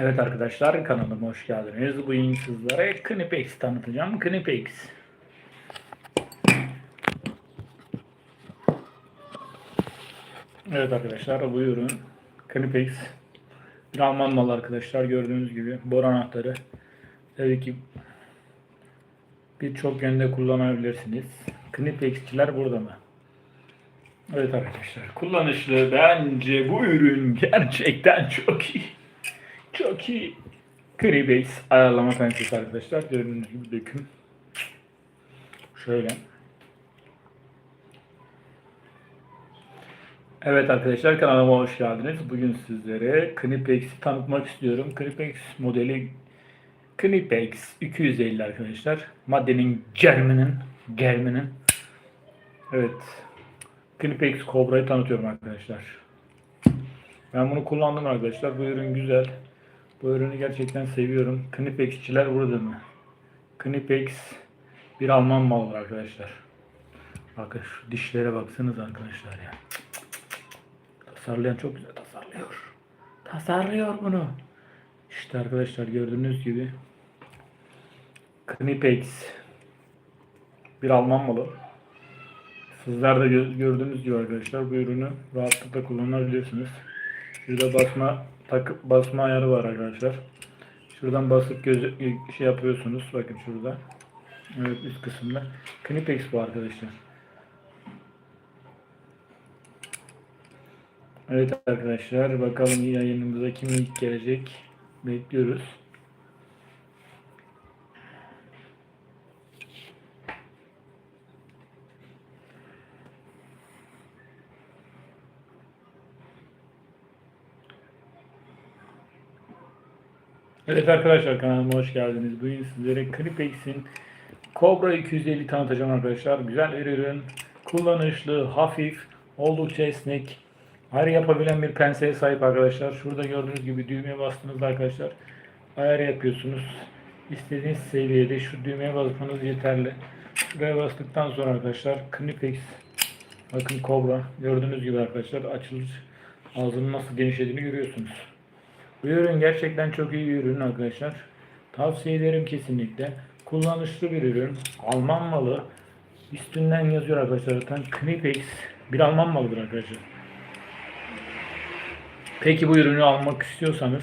Evet arkadaşlar kanalıma hoş geldiniz. Bugün sizlere Knipex tanıtacağım. Knipex. Evet arkadaşlar bu ürün Knipex. Bir Alman malı arkadaşlar gördüğünüz gibi bor anahtarı. Tabii ki birçok yönde kullanabilirsiniz. Knipex'çiler burada mı? Evet arkadaşlar kullanışlı bence bu ürün gerçekten çok iyi. Çok iyi. Freebase ayarlama pençesi arkadaşlar. Gördüğünüz gibi döküm. Şöyle. Evet arkadaşlar kanalıma hoş geldiniz. Bugün sizlere Knipex'i tanıtmak istiyorum. Knipex modeli Knipex 250 arkadaşlar. Maddenin germinin germinin Evet. Knipex Cobra'yı tanıtıyorum arkadaşlar. Ben bunu kullandım arkadaşlar. Bu ürün güzel. Bu ürünü gerçekten seviyorum. Knipex'çiler burada mı? Knipex bir Alman malı arkadaşlar. Bakın şu dişlere baksanız arkadaşlar ya. Tasarlayan çok güzel tasarlıyor. Tasarlıyor bunu. İşte arkadaşlar gördüğünüz gibi Knipex bir Alman malı. Sizler de gö- gördüğünüz gibi arkadaşlar bu ürünü rahatlıkla kullanabilirsiniz. Şurada basma takıp basma ayarı var arkadaşlar. Şuradan basıp gözü şey yapıyorsunuz. Bakın şurada. Evet üst kısımda. Knipex bu arkadaşlar. Evet arkadaşlar bakalım yayınımıza kim ilk gelecek. Bekliyoruz. Evet arkadaşlar kanalıma hoş geldiniz. Bugün sizlere Knipex'in Cobra 250 tanıtacağım arkadaşlar. Güzel bir ürün. Kullanışlı, hafif, oldukça esnek. Ayar yapabilen bir penseye sahip arkadaşlar. Şurada gördüğünüz gibi düğmeye bastığınızda arkadaşlar ayar yapıyorsunuz. İstediğiniz seviyede şu düğmeye basmanız yeterli. Şuraya bastıktan sonra arkadaşlar Knipex bakın Cobra gördüğünüz gibi arkadaşlar açılış ağzının nasıl genişlediğini görüyorsunuz. Bu ürün gerçekten çok iyi bir ürün arkadaşlar. Tavsiye ederim kesinlikle. Kullanışlı bir ürün. Alman malı. Üstünden yazıyor arkadaşlar. Zaten Knipex bir Alman malıdır arkadaşlar. Peki bu ürünü almak istiyorsanız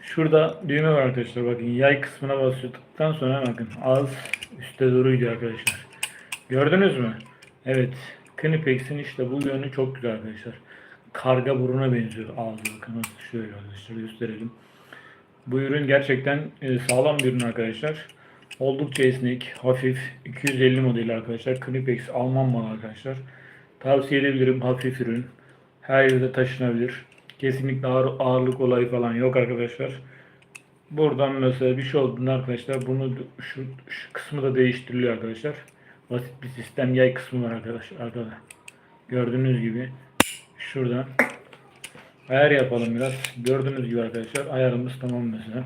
şurada düğme var arkadaşlar. Bakın yay kısmına bastıktan sonra bakın ağız üstte doğru gidiyor arkadaşlar. Gördünüz mü? Evet. Knipex'in işte bu yönü çok güzel arkadaşlar karga buruna benziyor ağzı bakın şöyle arkadaşlar gösterelim. Bu ürün gerçekten e, sağlam bir ürün arkadaşlar. Oldukça esnek, hafif, 250 modeli arkadaşlar. Knipex Alman malı arkadaşlar. Tavsiye edebilirim hafif ürün. Her yerde taşınabilir. Kesinlikle ağır, ağırlık olayı falan yok arkadaşlar. Buradan mesela bir şey olduğunda arkadaşlar bunu şu, şu kısmı da değiştiriliyor arkadaşlar. Basit bir sistem yay kısmı var arkadaşlar arkada. Gördüğünüz gibi Şuradan ayar yapalım biraz. Gördüğünüz gibi arkadaşlar ayarımız tamam mesela.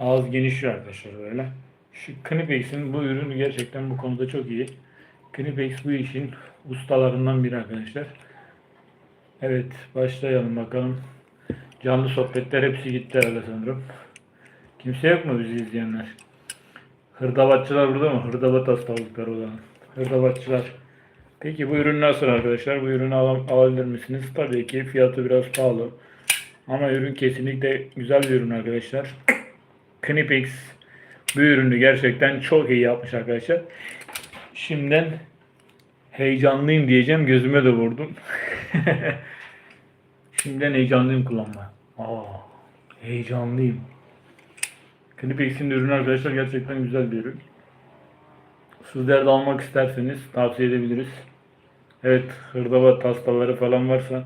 Ağız genişliyor arkadaşlar böyle. Şu Knipex'in bu ürünü gerçekten bu konuda çok iyi. Knipex bu işin ustalarından biri arkadaşlar. Evet başlayalım bakalım. Canlı sohbetler hepsi gitti herhalde sanırım. Kimse yok mu bizi izleyenler? Hırdavatçılar burada mı? Hırdavat hastalıkları olan. Hırdavatçılar. Peki bu ürün nasıl arkadaşlar? Bu ürünü al alabilir misiniz? Tabii ki fiyatı biraz pahalı. Ama ürün kesinlikle güzel bir ürün arkadaşlar. Knipex bu ürünü gerçekten çok iyi yapmış arkadaşlar. Şimdiden heyecanlıyım diyeceğim. Gözüme de vurdum. Şimdiden heyecanlıyım kullanma. Aa, heyecanlıyım. Knipex'in ürünü arkadaşlar gerçekten güzel bir ürün. Sizler de almak isterseniz tavsiye edebiliriz. Evet, hırdavat hastaları falan varsa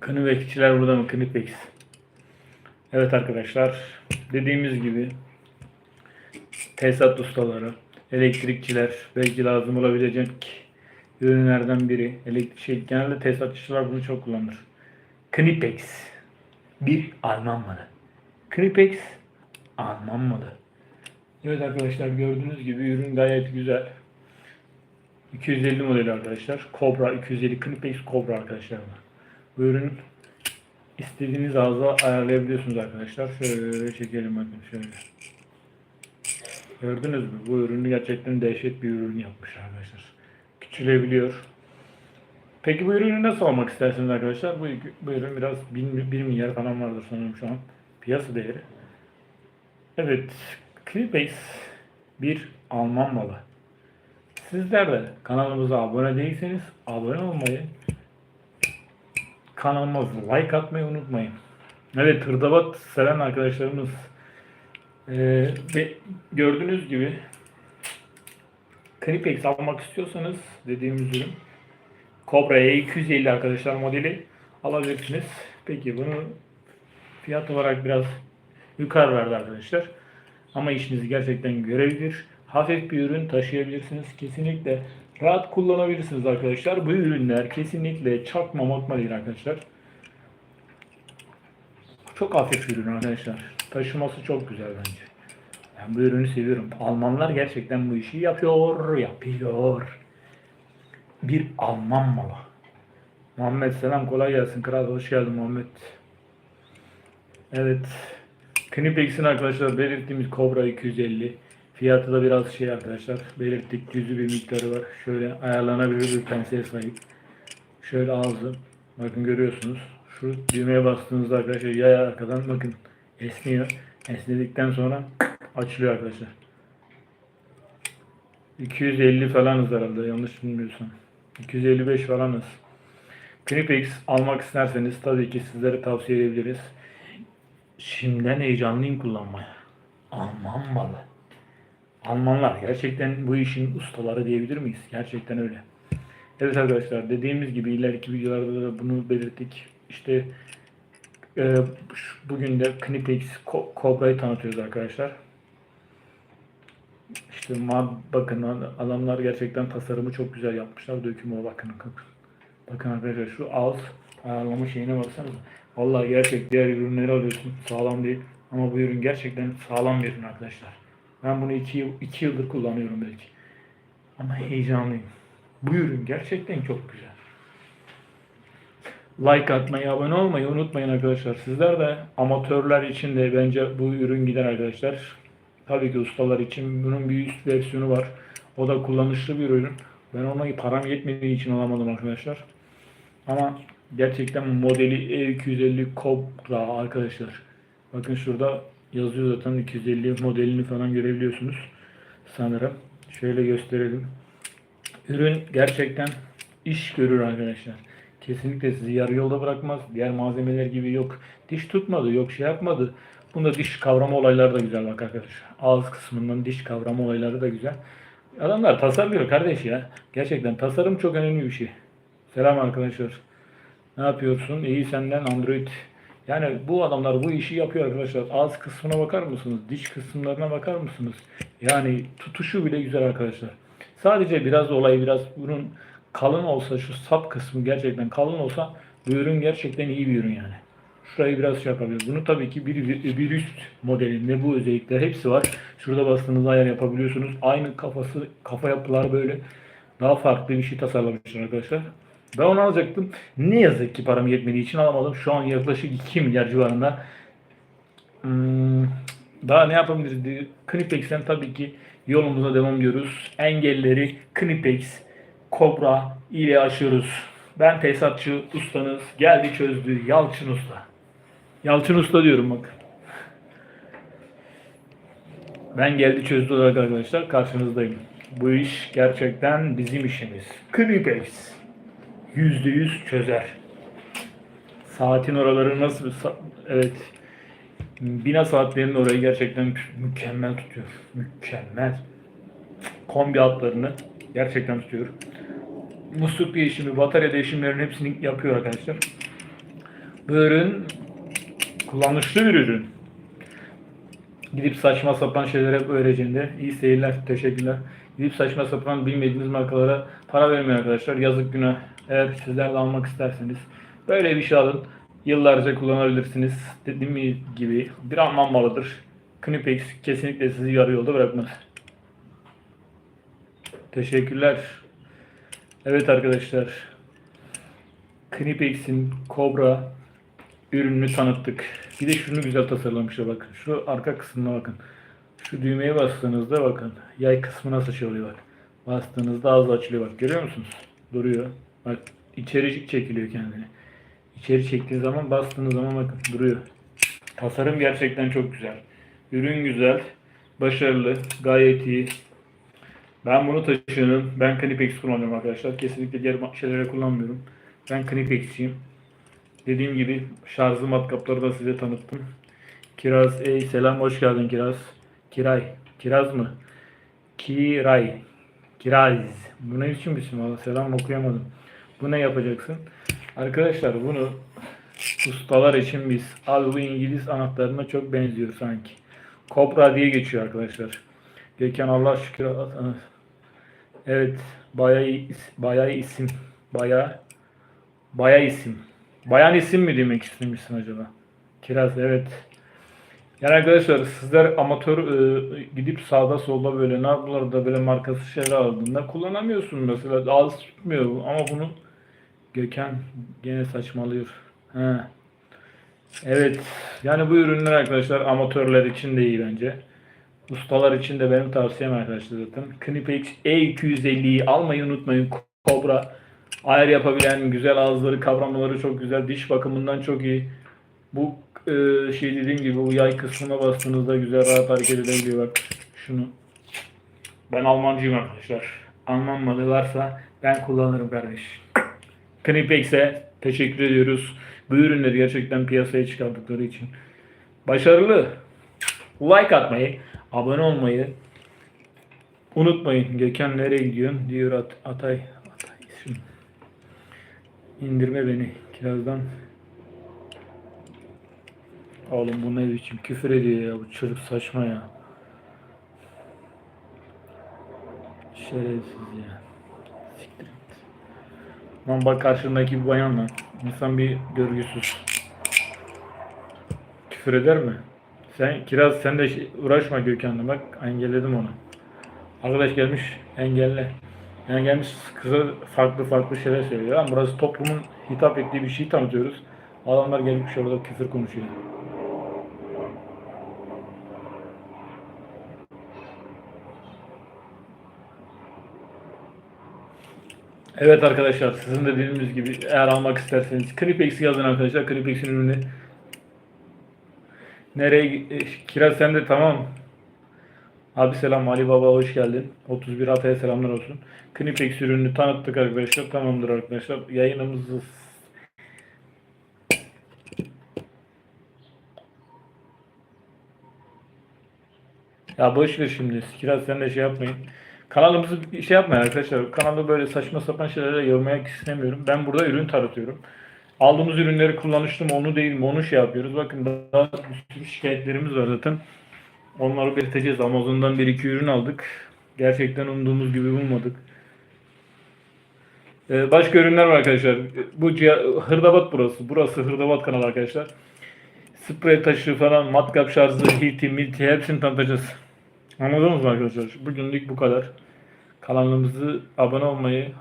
Knipex'çiler burada mı? Knipex. Evet arkadaşlar, dediğimiz gibi tesisat ustaları, elektrikçiler belki lazım olabilecek ürünlerden biri. Elektrik şey, genelde tesisatçılar bunu çok kullanır. Knipex. Bir Alman malı. Knipex Alman malı. Evet arkadaşlar gördüğünüz gibi ürün gayet güzel. 250 modeli arkadaşlar. Cobra 250 Knipex Cobra arkadaşlar. Bu ürün istediğiniz ağza ayarlayabiliyorsunuz arkadaşlar. Şöyle çekelim bakın şöyle. Gördünüz mü? Bu ürünü gerçekten dehşet bir ürün yapmış arkadaşlar. Küçülebiliyor. Peki bu ürünü nasıl almak istersiniz arkadaşlar? Bu, bu ürün biraz 1 milyar falan vardır sanırım şu an. Piyasa değeri. Evet. Clipex bir Alman malı. Sizler de kanalımıza abone değilseniz abone olmayı, kanalımıza like atmayı unutmayın. Evet hırdavat seven arkadaşlarımız ee, ve gördüğünüz gibi Clipex almak istiyorsanız dediğimiz ürün Cobra E250 arkadaşlar modeli alabilirsiniz. Peki bunu fiyat olarak biraz yukarı verdi arkadaşlar. Ama işinizi gerçekten görebilir. Hafif bir ürün taşıyabilirsiniz. Kesinlikle rahat kullanabilirsiniz arkadaşlar. Bu ürünler kesinlikle çakma makma değil arkadaşlar. Çok hafif bir ürün arkadaşlar. Taşıması çok güzel bence. Ben bu ürünü seviyorum. Almanlar gerçekten bu işi yapıyor, yapıyor. Bir Alman malı. Muhammed selam kolay gelsin. Kral hoş geldin Muhammed. Evet. Knipex'in arkadaşlar belirttiğimiz Cobra 250. Fiyatı da biraz şey arkadaşlar. Belirttik cüzü bir miktarı var. Şöyle ayarlanabilir bir penseye sahip. Şöyle ağzı. Bakın görüyorsunuz. Şu düğmeye bastığınızda arkadaşlar yay arkadan bakın esniyor. Esnedikten sonra açılıyor arkadaşlar. 250 falanız herhalde yanlış bilmiyorsam. 255 falanız. Knipex almak isterseniz tabii ki sizlere tavsiye edebiliriz. Şimdiden heyecanlıyım kullanmaya. Alman malı. Almanlar gerçekten bu işin ustaları diyebilir miyiz? Gerçekten öyle. Evet arkadaşlar dediğimiz gibi ileriki videolarda da bunu belirttik. İşte e, bugün de Knipex Cobra'yı tanıtıyoruz arkadaşlar. İşte bakın adamlar gerçekten tasarımı çok güzel yapmışlar. Dökümü bakın. bakın. Arkadaşlar şu ağız ayarlama şeyine baksanıza. Vallahi gerçek diğer ürünleri alıyorsun sağlam değil. Ama bu ürün gerçekten sağlam bir ürün arkadaşlar. Ben bunu 2 yıl, iki yıldır kullanıyorum belki. Ama heyecanlıyım. Bu ürün gerçekten çok güzel. Like atmayı, abone olmayı unutmayın arkadaşlar. Sizler de amatörler için de bence bu ürün gider arkadaşlar. Tabii ki ustalar için bunun bir üst versiyonu var. O da kullanışlı bir ürün. Ben ona param yetmediği için alamadım arkadaşlar. Ama gerçekten modeli E250 Cobra arkadaşlar. Bakın şurada yazıyor zaten 250 modelini falan görebiliyorsunuz. Sanırım. Şöyle gösterelim. Ürün gerçekten iş görür arkadaşlar. Kesinlikle sizi yarı yolda bırakmaz. Diğer malzemeler gibi yok. Diş tutmadı, yok şey yapmadı. Bunda diş kavrama olayları da güzel bak arkadaşlar. Ağız kısmından diş kavrama olayları da güzel. Adamlar tasarlıyor kardeş ya. Gerçekten tasarım çok önemli bir şey. Selam arkadaşlar. Ne yapıyorsun? İyi senden Android. Yani bu adamlar bu işi yapıyor arkadaşlar. Ağız kısmına bakar mısınız? Diş kısımlarına bakar mısınız? Yani tutuşu bile güzel arkadaşlar. Sadece biraz olay biraz bunun kalın olsa şu sap kısmı gerçekten kalın olsa bu ürün gerçekten iyi bir ürün yani. Şurayı biraz şey yapabilir. Bunu tabii ki bir, bir üst modelinde bu özellikler hepsi var. Şurada bastığınız ayar yapabiliyorsunuz. Aynı kafası kafa yapılar böyle daha farklı bir şey tasarlamışlar arkadaşlar. Ben onu alacaktım. Ne yazık ki param yetmediği için alamadım. Şu an yaklaşık 2 milyar civarında. Hmm, daha ne yapabiliriz? Knipex'ten tabii ki yolumuza devam ediyoruz. Engelleri Knipex, Cobra ile aşıyoruz. Ben tesisatçı ustanız. Geldi çözdü. Yalçın Usta. Yalçın Usta diyorum bak. Ben geldi çözdü olarak arkadaşlar karşınızdayım. Bu iş gerçekten bizim işimiz. Knipex. Yüzde yüz çözer. Saatin oraları nasıl? Evet. Bina saatlerinin orayı gerçekten mükemmel tutuyor. Mükemmel. Kombi hatlarını gerçekten tutuyor. Musluk değişimi, batarya değişimlerinin hepsini yapıyor arkadaşlar. Bu ürün kullanışlı bir ürün. Gidip saçma sapan şeylere öğreneceğinde iyi seyirler, teşekkürler. Gidip saçma sapan bilmediğiniz markalara para vermeyin arkadaşlar. Yazık günah. Eğer sizler de almak isterseniz böyle bir şey alın. Yıllarca kullanabilirsiniz. Dediğim gibi bir Alman malıdır. Knipex kesinlikle sizi yarı yolda bırakmaz. Teşekkürler. Evet arkadaşlar. Knipex'in Cobra ürününü tanıttık. Bir de şunu güzel tasarlamışlar bakın. Şu arka kısmına bakın. Şu düğmeye bastığınızda bakın. Yay kısmı nasıl şey oluyor bak. Bastığınızda ağzı açılıyor bak. Görüyor musunuz? Duruyor. Bak içeri çekiliyor kendini. İçeri çektiği zaman bastığınız zaman bakın duruyor. Tasarım gerçekten çok güzel. Ürün güzel. Başarılı. Gayet iyi. Ben bunu taşıyorum. Ben Knipex kullanıyorum arkadaşlar. Kesinlikle diğer şeylere kullanmıyorum. Ben Knipex'ciyim. Dediğim gibi şarjlı matkapları da size tanıttım. Kiraz, ey selam hoş geldin Kiraz. Kiray, Kiraz mı? Kiray, Kiraz. Bu ne biçim isim selam okuyamadım. Bu ne yapacaksın? Arkadaşlar bunu ustalar için biz al bu İngiliz anahtarına çok benziyor sanki. Kobra diye geçiyor arkadaşlar. Gökhan Allah şükür. Evet bayağı bayağı isim. Bayağı bayağı isim. Bayan isim mi demek istemişsin acaba? Kiraz evet. Yani arkadaşlar sizler amatör e, gidip sağda solda böyle narkolarda böyle markası şeyler aldığında kullanamıyorsun mesela ağız tutmuyor ama bunu Gökhan gene saçmalıyor. He. Evet. Yani bu ürünler arkadaşlar amatörler için de iyi bence. Ustalar için de benim tavsiyem arkadaşlar zaten. Knipex E250'yi almayı unutmayın. Kobra ayar yapabilen güzel ağızları kavramaları çok güzel. Diş bakımından çok iyi. Bu e, şey dediğim gibi bu yay kısmına bastığınızda güzel rahat hareket edebiliyor bak. Şunu. Ben Almancıyım arkadaşlar. Alman malı varsa ben kullanırım kardeş. Knipex'e teşekkür ediyoruz. Bu ürünleri gerçekten piyasaya çıkardıkları için. Başarılı. Like atmayı, abone olmayı unutmayın. Gökhan nereye gidiyorsun? Diyor At Atay. Atay isim. İndirme beni. Kirazdan. Oğlum bu ne biçim küfür ediyor ya. Bu çocuk saçma ya. Şerefsiz ya. Lan bak karşındaki bir bayan lan. İnsan bir görgüsüz. Küfür eder mi? Sen Kiraz sen de şey- uğraşma Gökhan'la bak engelledim onu. Arkadaş gelmiş engelle. Yani gelmiş kıza farklı farklı şeyler söylüyor. Ama burası toplumun hitap ettiği bir şey tanıtıyoruz. Adamlar gelmiş orada küfür konuşuyor. Evet arkadaşlar sizin de dediğimiz gibi eğer almak isterseniz Clipex'i yazın arkadaşlar. Clipex'in ürünü Nereye e, Kiraz sen de tamam. Abi selam Ali Baba hoş geldin. 31 Atay'a selamlar olsun. Knipex ürününü tanıttık arkadaşlar. Tamamdır arkadaşlar. Yayınımızı Ya boş şimdi. Kiraz sen de şey yapmayın. Kanalımızı şey yapmayın arkadaşlar. Kanalı böyle saçma sapan şeylerle yormaya istemiyorum. Ben burada ürün tanıtıyorum. Aldığımız ürünleri kullanışlı mı onu değil mi onu şey yapıyoruz. Bakın daha bir sürü şikayetlerimiz var zaten. Onları belirteceğiz. Amazon'dan bir iki ürün aldık. Gerçekten umduğumuz gibi bulmadık. Ee, başka ürünler var arkadaşlar. Bu hırdavat burası. Burası hırdavat kanalı arkadaşlar. Sprey taşı falan, matkap şarjı, hilti, milti hepsini tanıtacağız. Anladınız mı arkadaşlar? Bugünlük bu kadar. Kanalımızı abone olmayı,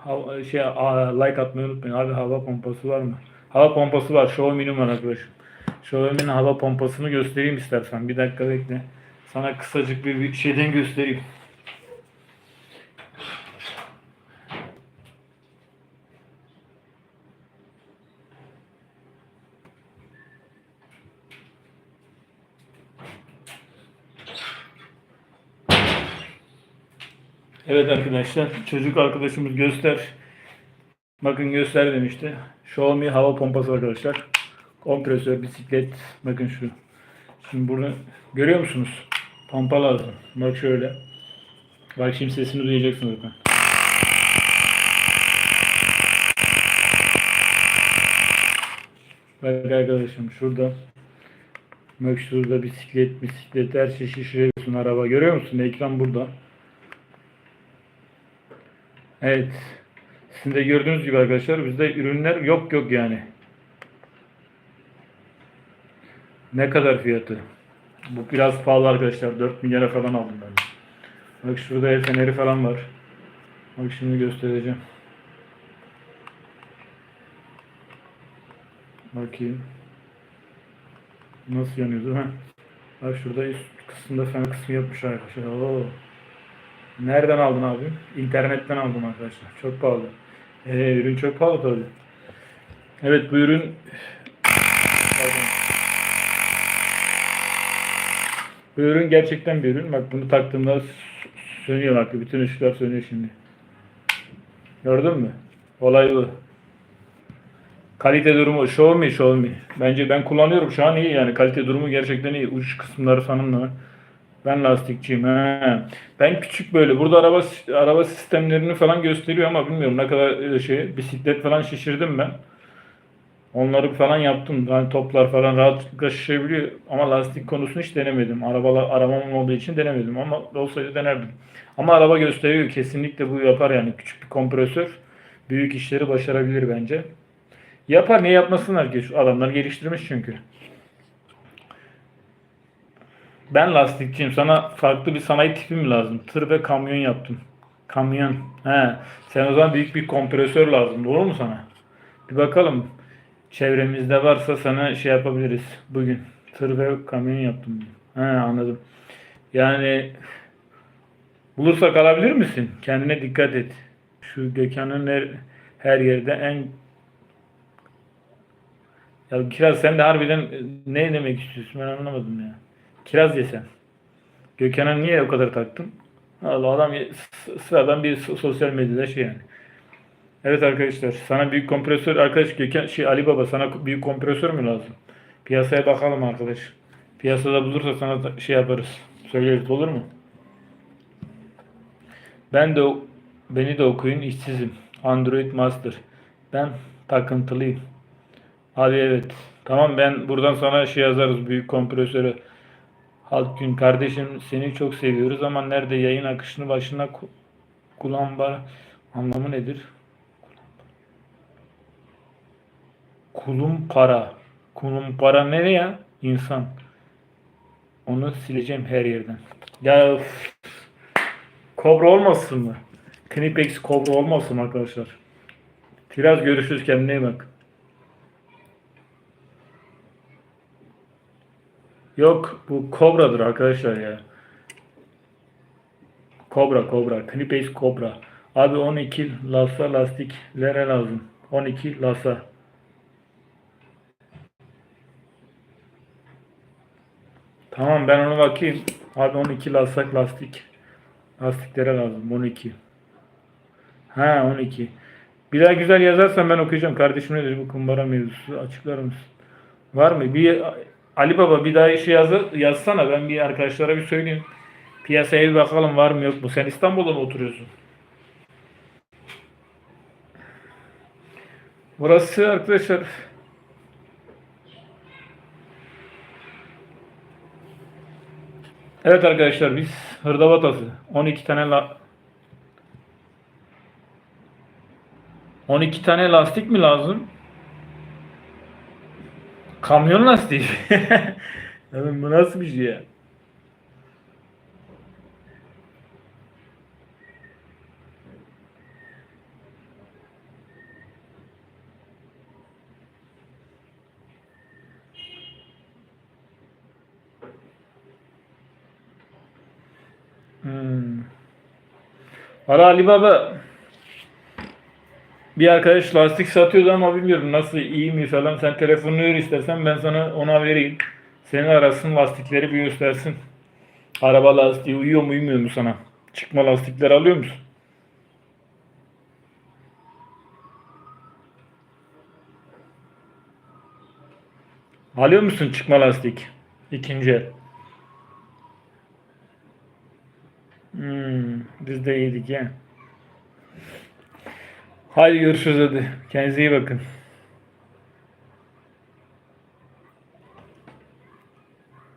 şey like atmayı unutmayın. Abi hava pompası var mı? Hava pompası var. Xiaomi'nin var arkadaşım. Xiaomi'nin hava pompasını göstereyim istersen. Bir dakika bekle. Sana kısacık bir şeyden göstereyim. Evet arkadaşlar, çocuk arkadaşımız göster. Bakın göster demişti. Xiaomi hava pompası arkadaşlar. Kompresör, bisiklet. Bakın şu. Şimdi bunu görüyor musunuz? Pompa lazım. Bak şöyle. Bak şimdi sesini duyacaksınız bakın. Bak arkadaşım şurada. Bak şurada bisiklet, bisiklet her şey şişiriyorsun araba. Görüyor musun? Ekran burada. Evet. Sizin de gördüğünüz gibi arkadaşlar bizde ürünler yok yok yani. Ne kadar fiyatı? Bu biraz pahalı arkadaşlar. 4 milyara falan aldım ben. Bak şurada el feneri falan var. Bak şimdi göstereceğim. Bakayım. Nasıl yanıyordu ha? Bak şurada üst kısımda fen kısmı yapmış arkadaşlar. Oo. Nereden aldın abi? İnternetten aldım arkadaşlar. Çok pahalı. Ee, ürün çok pahalı tabii. Evet bu ürün Pardon. Bu ürün gerçekten bir ürün. Bak bunu taktığımda sönüyor bak. Bütün ışıklar sönüyor şimdi. Gördün mü? Olay bu. Kalite durumu Xiaomi Xiaomi. Bence ben kullanıyorum şu an iyi yani kalite durumu gerçekten iyi. Uç kısımları var. Ben lastikçiyim. He. Ben küçük böyle burada araba araba sistemlerini falan gösteriyor ama bilmiyorum ne kadar e, şey bisiklet falan şişirdim ben. Onları falan yaptım. Yani toplar falan rahatlıkla şişebiliyor ama lastik konusunu hiç denemedim. Arabalar arabam olduğu için denemedim ama olsaydı denerdim. Ama araba gösteriyor kesinlikle bu yapar yani küçük bir kompresör büyük işleri başarabilir bence. Yapar niye yapmasınlar ki? Adamlar geliştirmiş çünkü. Ben lastikçiyim. Sana farklı bir sanayi tipi mi lazım? Tır ve kamyon yaptım. Kamyon. He. Sen o zaman büyük bir kompresör lazım. Doğru mu sana? Bir bakalım. Çevremizde varsa sana şey yapabiliriz bugün. Tır ve kamyon yaptım. He anladım. Yani bulursak alabilir misin? Kendine dikkat et. Şu Gökhan'ın her, her yerde en ya Kiraz sen de harbiden ne demek istiyorsun ben anlamadım ya. Kiraz yesen. Gökhan'a niye o kadar taktın? Allah adam sıradan bir so- sosyal medyada şey yani. Evet arkadaşlar sana büyük kompresör arkadaş Gökhan şey Ali Baba sana büyük kompresör mü lazım? Piyasaya bakalım arkadaş. Piyasada bulursa sana şey yaparız. Söyleriz olur mu? Ben de beni de okuyun işsizim. Android Master. Ben takıntılıyım. Abi evet. Tamam ben buradan sana şey yazarız büyük kompresörü. Halk gün kardeşim seni çok seviyoruz ama nerede yayın akışını başına ku- kulambar anlamı nedir? Kulum para. Kulum para nereye? İnsan. Onu sileceğim her yerden. Ya üf. Kobra olmasın mı? Knipex Kobra olmasın arkadaşlar? Biraz görüşürüz kendine bak. Yok bu Kobra'dır arkadaşlar ya. Kobra Kobra. Clipace Kobra. Abi 12 lasa lastiklere lazım. 12 lasa. Tamam ben ona bakayım. Abi 12 lasak lastik. Lastiklere lazım 12. Ha 12. Bir daha güzel yazarsan ben okuyacağım. Kardeşim nedir bu kumbara mevzusu? Açıklar mısın? Var mı? Bir Ali Baba bir daha işi yazı, yazsana. Ben bir arkadaşlara bir söyleyeyim. Piyasaya bir bakalım var mı yok mu? Sen İstanbul'da mı oturuyorsun? Burası arkadaşlar Evet arkadaşlar biz Hırdavatası 12 tane la 12 tane lastik mi lazım? Kamyon lastiği. Oğlum bu nasıl bir şey ya? Hmm. Valla Ali Baba bir arkadaş lastik satıyordu ama bilmiyorum nasıl iyi mi falan. Sen telefonunu ver istersen ben sana ona vereyim. Seni arasın lastikleri bir göstersin. Araba lastiği uyuyor mu uymuyor mu sana? Çıkma lastikler alıyor musun? Alıyor musun çıkma lastik? İkinci el. Hmm, biz de yedik ya. Haydi görüşürüz hadi. Kendinize iyi bakın.